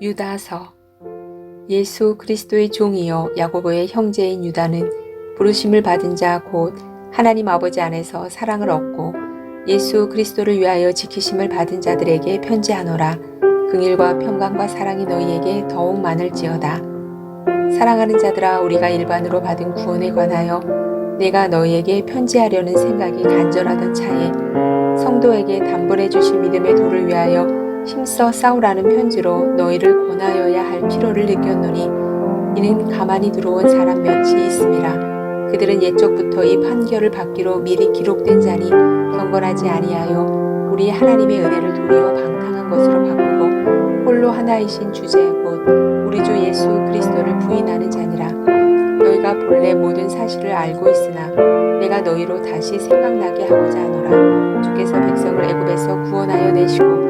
유다서. 예수 그리스도의 종이요 야고보의 형제인 유다는 부르심을 받은 자 곧 하나님 아버지 안에서 사랑을 얻고 예수 그리스도를 위하여 지키심을 받은 자들에게 편지하노라. 긍일과 평강과 사랑이 너희에게 더욱 많을지어다. 사랑하는 자들아 우리가 일반으로 받은 구원에 관하여 내가 너희에게 편지하려는 생각이 간절하던 차에 성도에게 담보해 주실 믿음의 도를 위하여 힘써 싸우라는 편지로 너희를 권하여야 할 필요를 느꼈노니 이는 가만히 들어온 사람 몇이 있음이라. 그들은 옛적부터 이 판결을 받기로 미리 기록된 자니 경건하지 아니하여 우리 하나님의 은혜를 도리어 방탕한 것으로 바꾸고 홀로 하나이신 주제 곧 우리 주 예수 그리스도를 부인하는 자니라. 너희가 본래 모든 사실을 알고 있으나 내가 너희로 다시 생각나게 하고자 하노라. 주께서 백성을 애굽에서 구원하여 내시고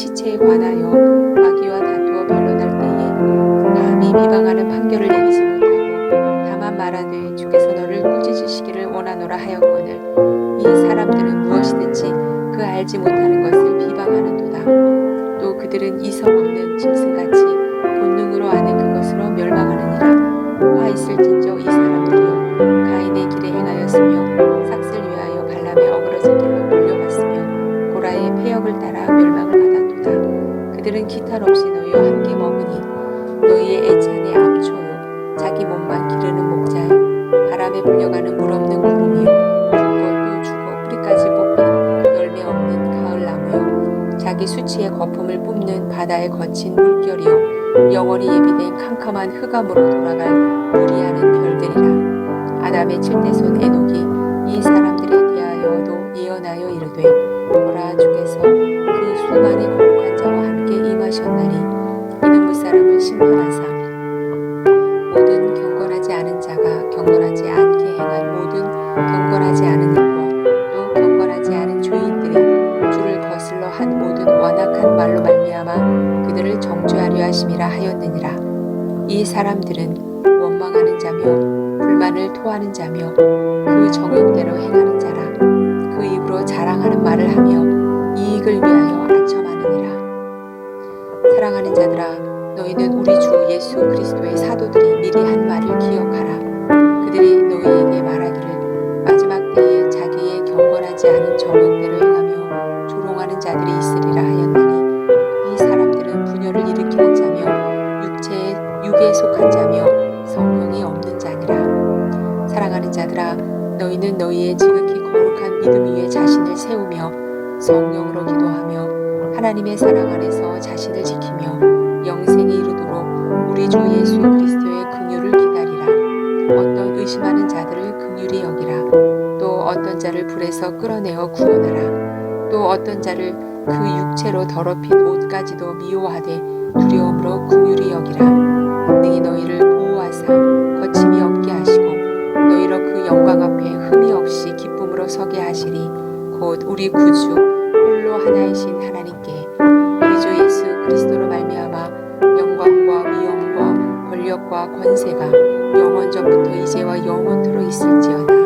시체에 관하여 마귀와 다투어 변론할 때에 감히 비방하는 판결을 내리지 못하고 다만 말하되 주께서 너를 꾸짖으시기를 원하노라 하였거늘 이 사람들은 무엇이든지 그 알지 못하는 것을 비방하는도다. 또 그들은 이성 없는 짐승같이 본능으로 아는 그것으로 멸망하느니라. 화 있을진저 이 사람들이여 가인의 길에 행하였으며 삭슬 위하여 발람의 어그러진 길로 물려갔으며 고라의 폐역을 따라 그들은 기탈 없이 너희와 함께 먹으니 너희의 애찬의 암초요 자기 몸만 기르는 목자요. 바람에 불려가는 물 없는 구름이요. 또 죽어 뿌리까지 뽑힌 열매 없는 가을 나무요. 자기 수치의 거품을 뿜는 바다의 거친 물결이요. 영원히 예비된 캄캄한 흑암으로 돌아갈 무리하는 별들이라. 아담의 칠대손 에녹이 이 사람들에 대하여도 예언하여 이르되 보라 주께서 그 수많은 한 말로 말미암아 그들을 정죄하려 하심이라 하였느니라. 이 사람들은 원망하는 자며 불만을 토하는 자며 그 정욕대로 행하는 자라. 그 입으로 자랑하는 말을 하며 이익을 위하여 아첨하느니라. 사랑하는 자들아 너희는 우리 주 예수 그리스도의 사도들이 미리 한 말을 기억하라. 그들이 너희에게 말하기를 육에 속한 자며 성령이 없는 자니라. 사랑하는 자들아 너희는 너희의 지극히 거룩한 믿음 위에 자신을 세우며 성령으로 기도하며 하나님의 사랑 안에서 자신을 지키며 영생에 이르도록 우리 주 예수 그리스도의 긍휼을 기다리라. 어떤 의심하는 자들을 긍휼히 여기라. 또 어떤 자를 불에서 끌어내어 구원하라. 또 어떤 자를 그 육체로 더럽힌 옷까지도 미워하되 두려움으로 긍휼히 여기라 주 홀로 하나이신 하나님께 우리 주 예수 그리스도로 말미암아 영광과 위엄과 권력과 권세가 영원 전부터 이제와 영원토록 있을지어다